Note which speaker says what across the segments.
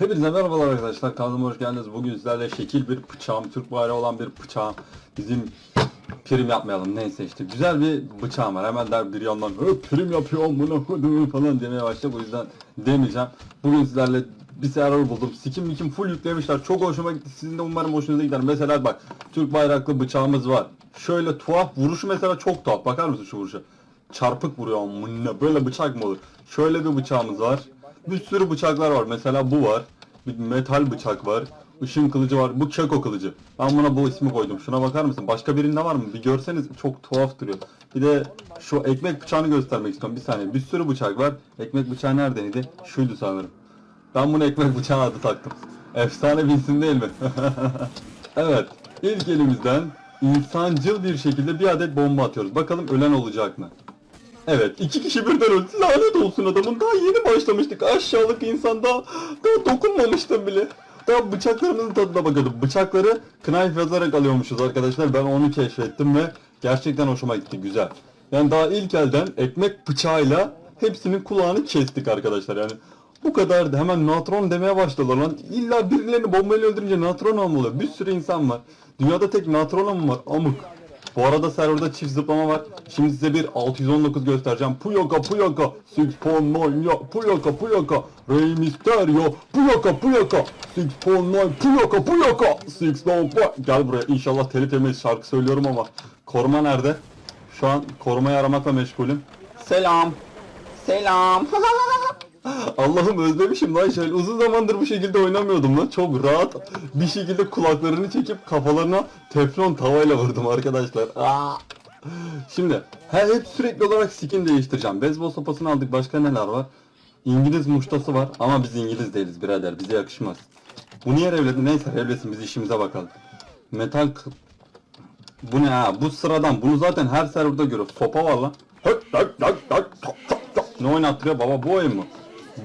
Speaker 1: Hepinize merhabalar arkadaşlar. Kanalıma hoş geldiniz. Bugün sizlerle şekil bir bıçağım, Türk bayrağı olan bir bıçağım. Bizim prim yapmayalım neyse işte. Güzel bir bıçağım var. Hemen der bir yandan "Hı, prim yapıyorum bunu bunu" falan demeye başladı. O yüzden demeyeceğim. Bugün sizlerle bir server buldum. Sikim mikim full yüklemişler. Çok hoşuma gitti. Sizin de umarım hoşunuza gider. Mesela bak Türk bayraklı bıçağımız var. Şöyle tuhaf vuruşu mesela çok tuhaf. Bakar mısın şu vuruşa? Çarpık vuruyor. Böyle bıçak mı olur? Şöyle bir bıçağımız var. Bir sürü bıçaklar var. Mesela bu var. Bir metal bıçak var. Işın kılıcı var. Bu keko kılıcı. Ben buna bu ismi koydum. Şuna bakar mısın? Başka birinde var mı? Bir görseniz çok tuhaf duruyor. Bir de şu ekmek bıçağını göstermek istiyorum. Bir saniye. Bir sürü bıçak var. Ekmek bıçağı neredeydi? Şuydu sanırım. Ben bunu ekmek bıçağı adı taktım. Efsane bir isim değil mi? evet. İlk elimizden insancıl bir şekilde bir adet bomba atıyoruz. Bakalım ölen olacak mı? Evet iki kişi birden öldü. Lanet olsun adamın. Daha yeni başlamıştık. Aşağılık insan daha, daha dokunmamıştım bile. Daha bıçaklarımızın tadına bakıyordum. Bıçakları knife yazarak alıyormuşuz arkadaşlar. Ben onu keşfettim ve gerçekten hoşuma gitti. Güzel. Yani daha ilk elden ekmek bıçağıyla hepsinin kulağını kestik arkadaşlar. Yani bu kadar da hemen natron demeye başladılar lan. İlla birilerini bombayla öldürünce natron olmalı. Bir sürü insan var. Dünyada tek natron mı var? Amık. Bu arada serverda çift zıplama var. Şimdi size bir 619 göstereceğim. Puyoka puyoka 6.9 ya puyoka puyoka Rey Mysterio puyoka puyoka 6.9 puyoka puyoka 6.9 Gel buraya inşallah telif yemeyiz şarkı söylüyorum ama koruma nerede? Şu an korumayı aramakla meşgulüm. Selam. Selam. Allah'ım özlemişim lan şöyle uzun zamandır bu şekilde oynamıyordum lan çok rahat bir şekilde kulaklarını çekip kafalarına teflon tavayla vurdum arkadaşlar. Aa! Şimdi her hep sürekli olarak skin değiştireceğim. Beyzbol sopasını aldık başka neler var? İngiliz muştası var ama biz İngiliz değiliz birader bize yakışmaz. Bu niye revledi? Neyse revlesin biz işimize bakalım. Metal bu ne ha? Bu sıradan. Bunu zaten her serverda görüyoruz. Sopa var lan. Ne oynattırıyor baba bu oyun mu?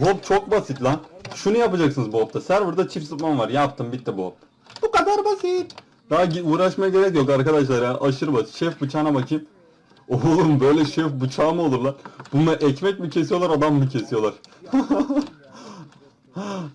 Speaker 1: Hop çok basit lan. Şunu yapacaksınız hopta. Serverda çift zıplama var. Yaptım bitti hop. Bu kadar basit. Daha uğraşmaya gerek yok arkadaşlar ya. Aşırı basit. Şef bıçağına bakayım. Oğlum böyle şef bıçağı mı olur lan? Bunlar ekmek mi kesiyorlar adam mı kesiyorlar?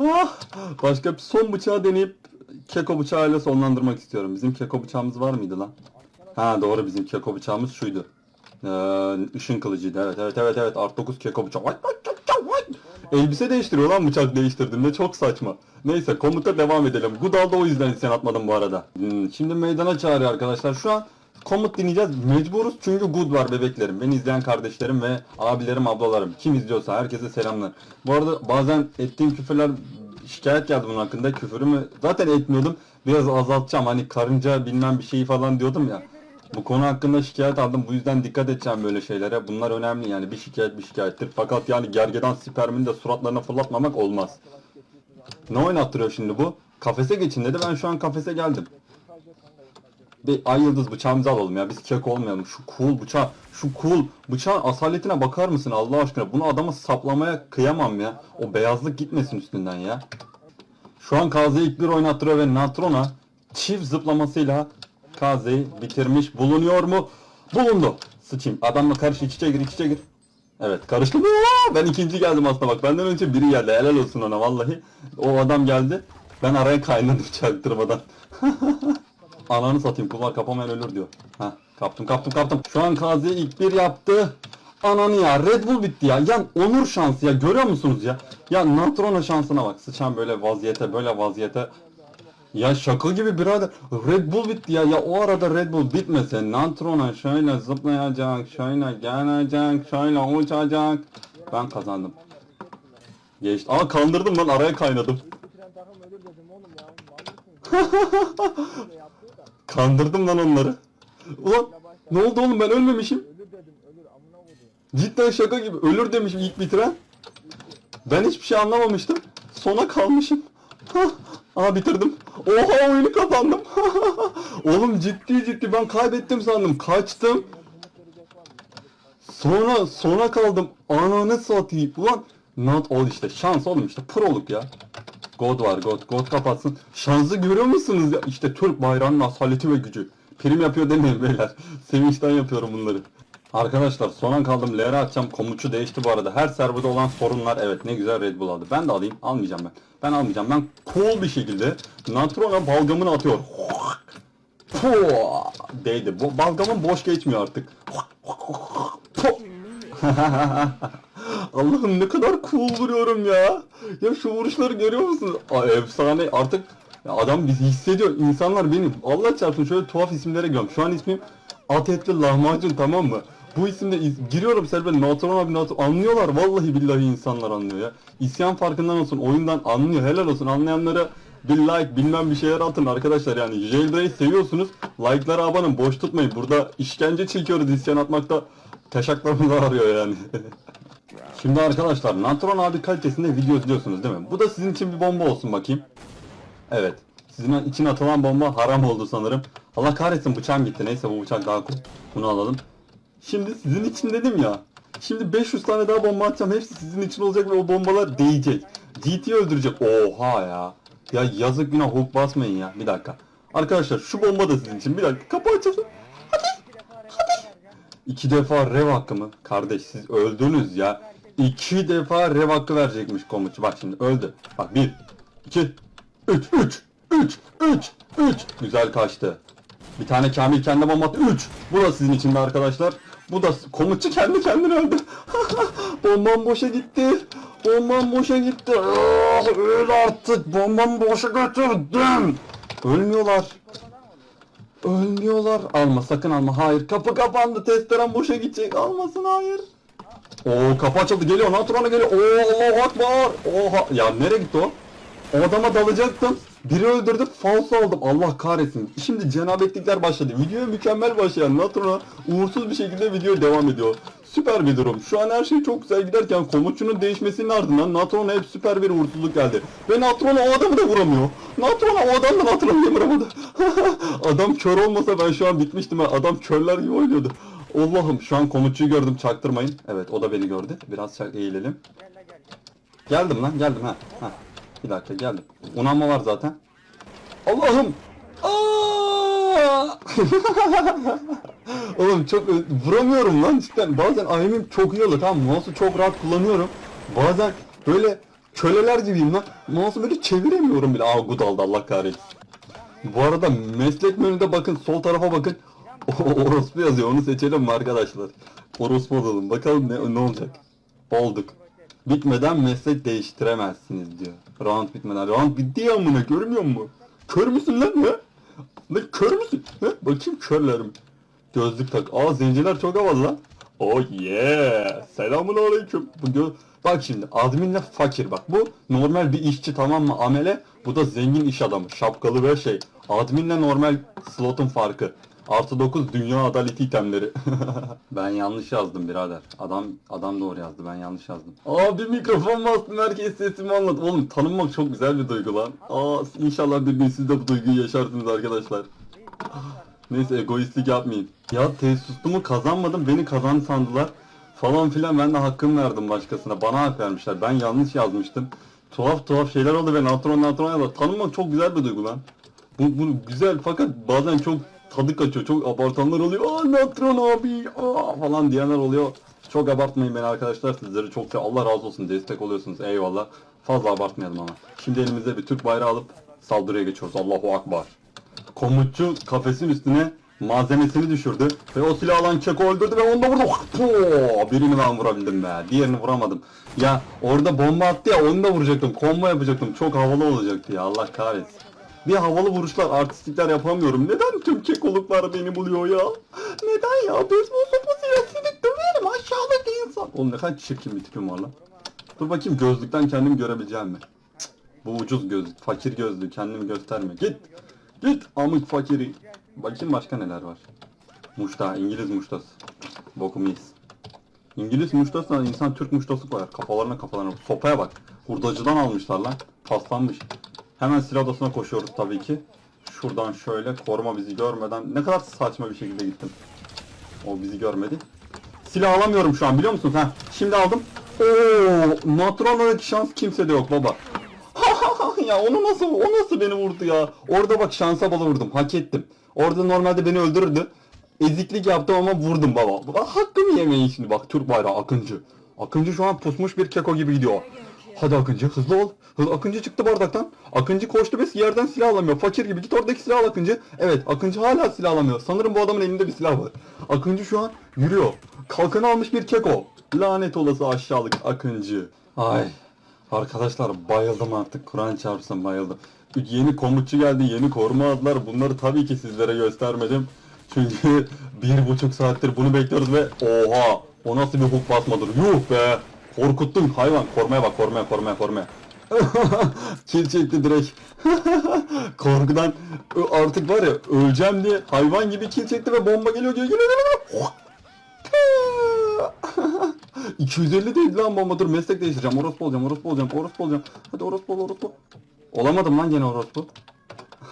Speaker 1: Ah, Başka bir son bıçağı deneyip keko bıçağıyla sonlandırmak istiyorum. Bizim keko bıçağımız var mıydı lan? Ha doğru bizim keko bıçağımız şuydu. Ee, ışın kılıcıydı evet evet evet evet art 9 keko bıçağı. Elbise değiştiriyor lan bıçak değiştirdiğinde çok saçma. Neyse komuta devam edelim. Gudal'da o yüzden sen atmadım bu arada. Hmm, şimdi meydana çağırıyor arkadaşlar. Şu an komut dinleyeceğiz. Mecburuz çünkü good var bebeklerim. Beni izleyen kardeşlerim ve abilerim ablalarım. Kim izliyorsa herkese selamlar. Bu arada bazen ettiğim küfürler şikayet geldi bunun hakkında. Küfürümü zaten etmiyordum. Biraz azaltacağım. Hani karınca bilmem bir şeyi falan diyordum ya. Bu konu hakkında şikayet aldım. Bu yüzden dikkat edeceğim böyle şeylere. Bunlar önemli yani. Bir şikayet bir şikayettir. Fakat yani gergedan spermini de suratlarına fırlatmamak olmaz. Ne oynattırıyor şimdi bu? Kafese geçin dedi. Ben şu an kafese geldim. Bir ay yıldız bıçağımızı alalım ya. Biz kek olmayalım. Şu cool bıçağı, şu cool bıçağın asaletine bakar mısın Allah aşkına? Bunu adama saplamaya kıyamam ya. O beyazlık gitmesin üstünden ya. Şu an Kaze'yi ilk bir oynattırıyor ve Natron'a çift zıplamasıyla Kaze'yi bitirmiş bulunuyor mu? Bulundu. Sıçayım. Adamla karış iç içe gir iç içe gir. Evet karıştım. Aa, Ben ikinci geldim aslında bak. Benden önce biri geldi. Helal olsun ona vallahi. O adam geldi. Ben araya kaynadım çaktırmadan. Ananı satayım kullar kapamayan ölür diyor. Heh, kaptım kaptım kaptım. Şu an Kazi ilk bir yaptı. Ananı ya Red Bull bitti ya. Ya onur şansı ya görüyor musunuz ya? Ya Natron'a şansına bak. Sıçan böyle vaziyete böyle vaziyete. Ya şaka gibi birader. Red Bull bitti ya. Ya o arada Red Bull bitmese Natron'a şöyle zıplayacak, şöyle gelecek, şöyle uçacak. Ben kazandım. Geçti. Aa kandırdım lan araya kaynadım. Kandırdım lan onları. Ulan ne oldu oğlum ben ölmemişim. Cidden şaka gibi. Ölür demişim ilk bitiren. Ben hiçbir şey anlamamıştım. Sona kalmışım. Aa bitirdim. Oha oyunu kazandım. Oğlum ciddi ciddi ben kaybettim sandım. Kaçtım. Sonra sona kaldım. Ananı satayım. Ulan not ol işte. Şans oğlum işte. Proluk ya. God var God. God kapatsın. Şansı görüyor musunuz ya? İşte Türk bayrağının asaleti ve gücü. Prim yapıyor demeyin beyler. Sevinçten yapıyorum bunları. Arkadaşlar son kaldım. LR atacağım. Komutçu değişti bu arada. Her serverda olan sorunlar. Evet ne güzel Red Bull aldı. Ben de alayım. Almayacağım ben. Ben almayacağım. Ben cool bir şekilde Natron'a balgamını atıyor. Değdi. Bu balgamın boş geçmiyor artık. Allah'ım ne kadar cool vuruyorum ya. Ya şu vuruşları görüyor musunuz? Aa, efsane artık adam bizi hissediyor. İnsanlar benim. Allah çarpsın şöyle tuhaf isimlere giriyorum. Şu an ismim at etli lahmacun tamam mı? Bu isimde iz- giriyorum server Natron abi Natron anlıyorlar vallahi billahi insanlar anlıyor ya. İsyan farkından olsun oyundan anlıyor helal olsun anlayanlara bir like bilmem bir şeyler atın arkadaşlar yani Jailbreak seviyorsunuz like'lara abanın boş tutmayın burada işkence çekiyoruz isyan atmakta taşaklarımız ağrıyor yani. Şimdi arkadaşlar Natron abi kalitesinde video izliyorsunuz değil mi? Bu da sizin için bir bomba olsun bakayım. Evet. Sizin için atılan bomba haram oldu sanırım. Allah kahretsin bıçağım gitti. Neyse bu bıçak daha cool. Bunu alalım. Şimdi sizin için dedim ya. Şimdi 500 tane daha bomba atacağım. Hepsi sizin için olacak ve o bombalar değecek. GT öldürecek. Oha ya. Ya yazık günah hook basmayın ya. Bir dakika. Arkadaşlar şu bomba da sizin için. Bir dakika. Kapı açılsın. İki defa rev hakkı mı? Kardeş siz öldünüz ya. İki defa rev hakkı verecekmiş komutçu. Bak şimdi öldü. Bak bir, iki, üç, üç, üç, üç, üç. Güzel kaçtı. Bir tane Kamil kendi bomba attı. Üç. Bu da sizin için de arkadaşlar. Bu da komutçu kendi kendine öldü. Bombam boşa gitti. Bombam boşa gitti. Ah, öl artık. Bombamı boşa götürdüm. Ölmüyorlar. Ölmüyorlar. Alma sakın alma. Hayır. Kapı kapandı. Testerem boşa gidecek. Almasın hayır. Oo kapı açıldı. Geliyor. Natron'a geliyor. Oo Allahu Akbar. Oha. Ya nereye gitti o? O adama dalacaktım. Biri öldürdü. Falso aldım. Allah kahretsin. Şimdi cenabetlikler başladı. Videoya mükemmel başlayan Natron'a uğursuz bir şekilde video devam ediyor. Süper bir durum. Şu an her şey çok güzel giderken komutçunun değişmesinin ardından Natron'a hep süper bir uğursuzluk geldi. Ve Natron o adamı da vuramıyor. Natron o adam da Natron'u vuramadı? adam kör olmasa ben şu an bitmiştim. Adam körler gibi oynuyordu. Allah'ım şu an komutçuyu gördüm çaktırmayın. Evet o da beni gördü. Biraz eğilelim. Geldim lan geldim ha. ha. Bir dakika geldim. Unanma var zaten. Allah'ım. Oğlum çok vuramıyorum lan cidden. Bazen aimim çok iyi oluyor tamam? Mouse'u çok rahat kullanıyorum. Bazen böyle köleler gibiyim lan. Mouse'u böyle çeviremiyorum bile. Aa good aldı Allah kahretsin. Bu arada meslek menüde bakın sol tarafa bakın. Orospu yazıyor onu seçelim mi arkadaşlar? Orospu olalım bakalım ne, ne olacak. Olduk. Bitmeden meslek değiştiremezsiniz diyor. Round bitmeden. Round bitti ya amına görmüyor musun? Kör müsün lan ya? Lan kör müsün? Ha? Bakayım körlerim. Gözlük tak. Aa zenciler çok havalı lan. Oh yeah. Selamun aleyküm. Bu gö- Bak şimdi adminle fakir bak. Bu normal bir işçi tamam mı amele. Bu da zengin iş adamı. Şapkalı ve şey. Adminle normal slotun farkı. Artı 9 dünya adaleti itemleri. ben yanlış yazdım birader. Adam adam doğru yazdı. Ben yanlış yazdım. Aa bir mikrofon bastım. Herkes sesimi anlat. Oğlum tanınmak çok güzel bir duygu lan. Aa inşallah bir gün siz de bu duyguyu yaşarsınız arkadaşlar. Neyse egoistlik yapmayayım. Ya testumu kazanmadım beni kazan sandılar. Falan filan ben de hakkımı verdim başkasına. Bana hak vermişler. Ben yanlış yazmıştım. Tuhaf tuhaf şeyler oldu ve natron natron yazdı. Tanınmak çok güzel bir duygu lan. Bu, bu güzel fakat bazen çok tadı kaçıyor. Çok abartanlar oluyor. Aa natron abi aa falan diyenler oluyor. Çok abartmayın beni arkadaşlar. Sizleri çok sev. Allah razı olsun. Destek oluyorsunuz. Eyvallah. Fazla abartmayalım ama. Şimdi elimizde bir Türk bayrağı alıp saldırıya geçiyoruz. Allahu Akbar. Komutçu kafesin üstüne malzemesini düşürdü ve o silah alan Çeko öldürdü ve onu da vurdu. Poo! Birini ben vurabildim be. Diğerini vuramadım. Ya orada bomba attı ya onu da vuracaktım. Combo yapacaktım. Çok havalı olacaktı ya. Allah kahretsin. Bir havalı vuruşlar, artistikler yapamıyorum. Neden tüm kekoluklar beni buluyor ya? Neden ya? Beyzbol sopasıyla seni döverim aşağılık insan. Oğlum ne kadar çirkin bir tipim var lan. Dur bakayım gözlükten kendimi görebileceğim mi? Bu ucuz gözlük, fakir gözlüğü kendimi gösterme. Git. Git amık fakiri. Bakayım başka neler var. Muşta, İngiliz muştası. Bokumu yiyiz. İngiliz muştasına insan Türk muştası koyar. Kafalarına kafalarına. Sopaya bak. Hurdacıdan almışlar lan. Paslanmış. Hemen silah odasına koşuyoruz tabii ki. Şuradan şöyle koruma bizi görmeden. Ne kadar saçma bir şekilde gittim. O bizi görmedi. Silah alamıyorum şu an biliyor musunuz? Ha, şimdi aldım. Oo, Natrona'daki şans kimsede yok baba. ya onu nasıl o nasıl beni vurdu ya? Orada bak şansa bala vurdum. Hak ettim. Orada normalde beni öldürürdü. eziklik yaptım ama vurdum. Baba, Hakkımı yemeyin şimdi bak Türk bayrağı Akıncı. Akıncı şu an pusmuş bir keko gibi gidiyor. Hadi Akıncı hızlı ol. Hızlı. Akıncı çıktı bardaktan. Akıncı koştu ve yerden silah alamıyor. Fakir gibi git oradaki silah al Akıncı. Evet Akıncı hala silah alamıyor. Sanırım bu adamın elinde bir silah var. Akıncı şu an yürüyor. Kalkanı almış bir keko. Lanet olası aşağılık Akıncı. Ay arkadaşlar bayıldım artık. Kur'an çarpsın bayıldım. Yeni komutçu geldi, yeni koruma aldılar. Bunları tabii ki sizlere göstermedim. Çünkü bir buçuk saattir bunu bekliyoruz ve oha o nasıl bir hook basmadır yuh be korkuttun hayvan. Kormaya bak kormaya kormaya kormaya. Kill çekti direkt. Korkudan artık var ya öleceğim diye hayvan gibi kill çekti ve bomba geliyor geliyor geliyor geliyor. 250 değil lan bomba. Dur meslek değiştireceğim. Orospu olacağım orospu olacağım orospu olacağım. Hadi orospu ol orospu olamadım lan gene orospu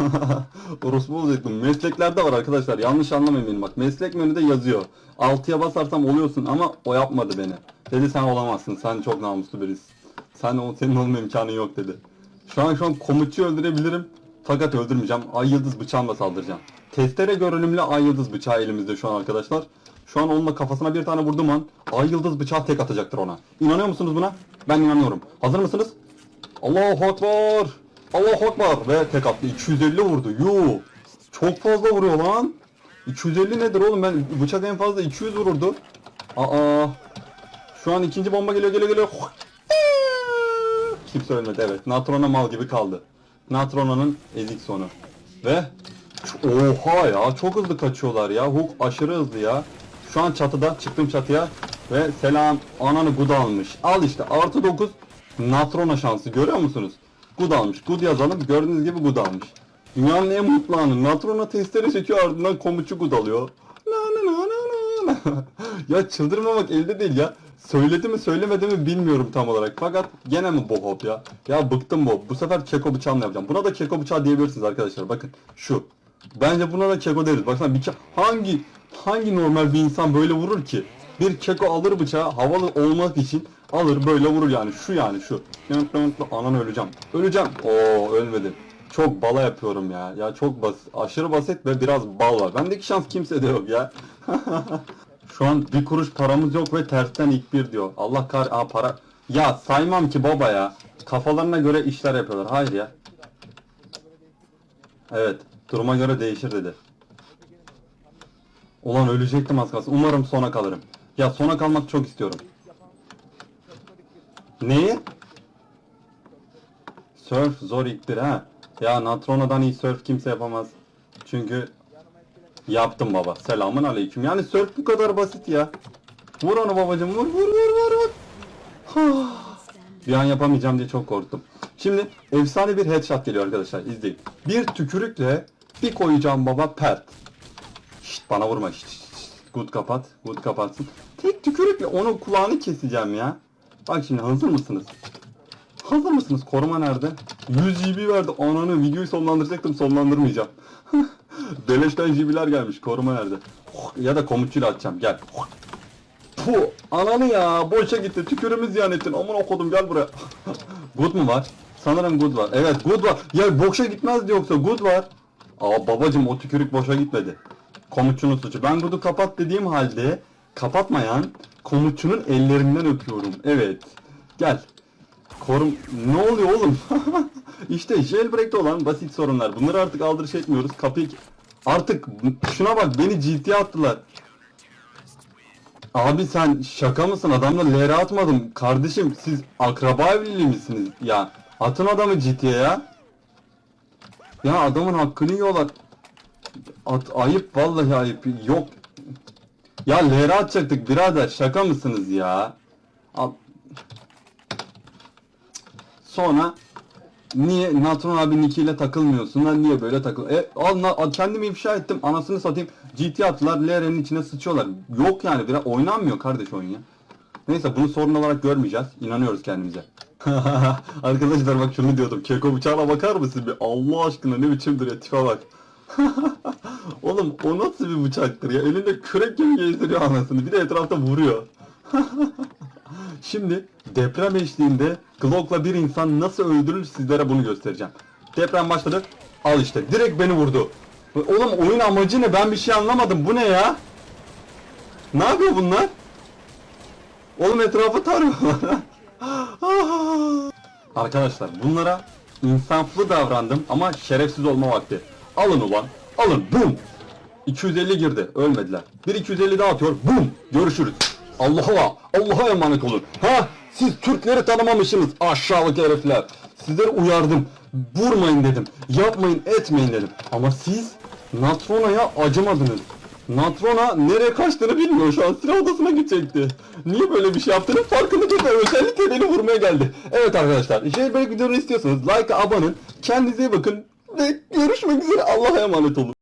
Speaker 1: Orospu olacaktım. Mesleklerde var arkadaşlar. Yanlış anlamayın beni bak. Meslek menüde yazıyor. 6'ya basarsam oluyorsun ama o yapmadı beni. Dedi sen olamazsın. Sen çok namuslu birisin. Sen o senin olma imkanın yok dedi. Şu an şu an komutçu öldürebilirim. Fakat öldürmeyeceğim. Ay yıldız bıçağımla saldıracağım. Testere görünümlü ay yıldız bıçağı elimizde şu an arkadaşlar. Şu an onunla kafasına bir tane vurduğum an ay yıldız bıçağı tek atacaktır ona. İnanıyor musunuz buna? Ben inanıyorum. Hazır mısınız? Allahu Akbar. Allahu Akbar. Ve tek attı. 250 vurdu. Yuh. Çok fazla vuruyor lan. 250 nedir oğlum? Ben bıçak en fazla 200 vururdu. Aa. Şu an ikinci bomba geliyor geliyor geliyor. Kimse ölmedi evet. Natrona mal gibi kaldı. Natrona'nın ezik sonu. Ve oha ya çok hızlı kaçıyorlar ya. Hook aşırı hızlı ya. Şu an çatıda çıktım çatıya ve selam ananı gud almış. Al işte artı 9 Natrona şansı görüyor musunuz? Good almış. Good yazalım. Gördüğünüz gibi good almış. Dünyanın en mutlu anı. Natrona testere çekiyor ardından komutçu good alıyor. Na na na na na. ya çıldırmamak elde değil ya. Söyledi mi söylemedi mi bilmiyorum tam olarak. Fakat gene mi bohop ya? Ya bıktım bu. Bu sefer keko bıçağımla yapacağım. Buna da keko bıçağı diyebilirsiniz arkadaşlar. Bakın şu. Bence buna da keko deriz. Baksana bir hangi hangi normal bir insan böyle vurur ki? Bir keko alır bıçağı havalı olmak için alır böyle vurur yani şu yani şu. Anan öleceğim. Öleceğim. Oo ölmedim. Çok bala yapıyorum ya. Ya çok basit. Aşırı basit ve biraz bal var. Bendeki şans kimsede yok ya. Şu an bir kuruş paramız yok ve tersten ilk bir diyor. Allah kar... Aa para... Ya saymam ki baba ya. Kafalarına göre işler yapıyorlar. Hayır ya. Evet. Duruma göre değişir dedi. Ulan ölecektim az kalsın. Umarım sona kalırım. Ya sona kalmak çok istiyorum. Neyi? Surf zor ilktir ha. Ya Natrona'dan iyi surf kimse yapamaz. Çünkü yaptım baba. Selamun aleyküm. Yani surf bu kadar basit ya. Vur onu babacım vur vur vur vur vur. Bir an yapamayacağım diye çok korktum. Şimdi efsane bir headshot geliyor arkadaşlar izleyin. Bir tükürükle bir koyacağım baba pert. Şşt bana vurma şşt. Good kapat. Good kapatsın. Tek tükürükle onun kulağını keseceğim ya. Bak şimdi hazır mısınız? Hazır mısınız? Koruma nerede? 100 GB verdi. Ananı videoyu sonlandıracaktım sonlandırmayacağım. Beleşten GB'ler gelmiş. Koruma nerede? Ya da komutçuyla atacağım. Gel. Puh, ananı ya boşa gitti tükürümü ziyan ettin aman okudum gel buraya Good mu var? Sanırım good var evet good var ya boşa gitmezdi yoksa good var Aa babacım o tükürük boşa gitmedi Komutçunun suçu ben good'u kapat dediğim halde Kapatmayan komutçunun ellerinden öpüyorum evet Gel Korum ne oluyor oğlum İşte jailbreak'te olan basit sorunlar bunları artık aldırış etmiyoruz kapıyı Artık şuna bak beni ciddiye attılar Abi sen şaka mısın? Adamla lere atmadım. Kardeşim siz akraba evliliği misiniz? Ya atın adamı ciddiye ya. Ya adamın hakkını yiyorlar. At, ayıp vallahi ayıp. Yok. Ya lere atacaktık birader. Şaka mısınız ya? Al- Sonra Niye Natron abi nickiyle takılmıyorsun lan niye böyle takıl? E al, al kendimi ifşa ettim anasını satayım GT attılar LR'nin içine sıçıyorlar. Yok yani biraz oynanmıyor kardeş oyun ya. Neyse bunu sorun olarak görmeyeceğiz. İnanıyoruz kendimize. Arkadaşlar bak şunu diyordum. Keko bıçağına bakar mısın bir? Allah aşkına ne biçimdir ya tipe bak. Oğlum o nasıl bir bıçaktır ya? Elinde kürek gibi gezdiriyor anasını. Bir de etrafta vuruyor. Şimdi deprem eşliğinde Glock'la bir insan nasıl öldürülür sizlere bunu göstereceğim. Deprem başladı. Al işte direkt beni vurdu. Oğlum oyun amacı ne? Ben bir şey anlamadım. Bu ne ya? Ne yapıyor bunlar? Oğlum etrafı tarıyorlar. Arkadaşlar bunlara insaflı davrandım ama şerefsiz olma vakti. Alın ulan. Alın. Bum. 250 girdi. Ölmediler. Bir 250 daha atıyor. Bum. Görüşürüz. Allah'a Allah'a emanet olun. Ha? Siz Türkleri tanımamışsınız aşağılık herifler. Sizleri uyardım. Vurmayın dedim. Yapmayın etmeyin dedim. Ama siz Natrona'ya acımadınız. Natrona nereye kaçtığını bilmiyor şu an silah odasına gidecekti. Niye böyle bir şey yaptığını farkında değil özellikle beni vurmaya geldi. Evet arkadaşlar Jailbreak videoları istiyorsanız like abone olun. Kendinize iyi bakın ve görüşmek üzere Allah'a emanet olun.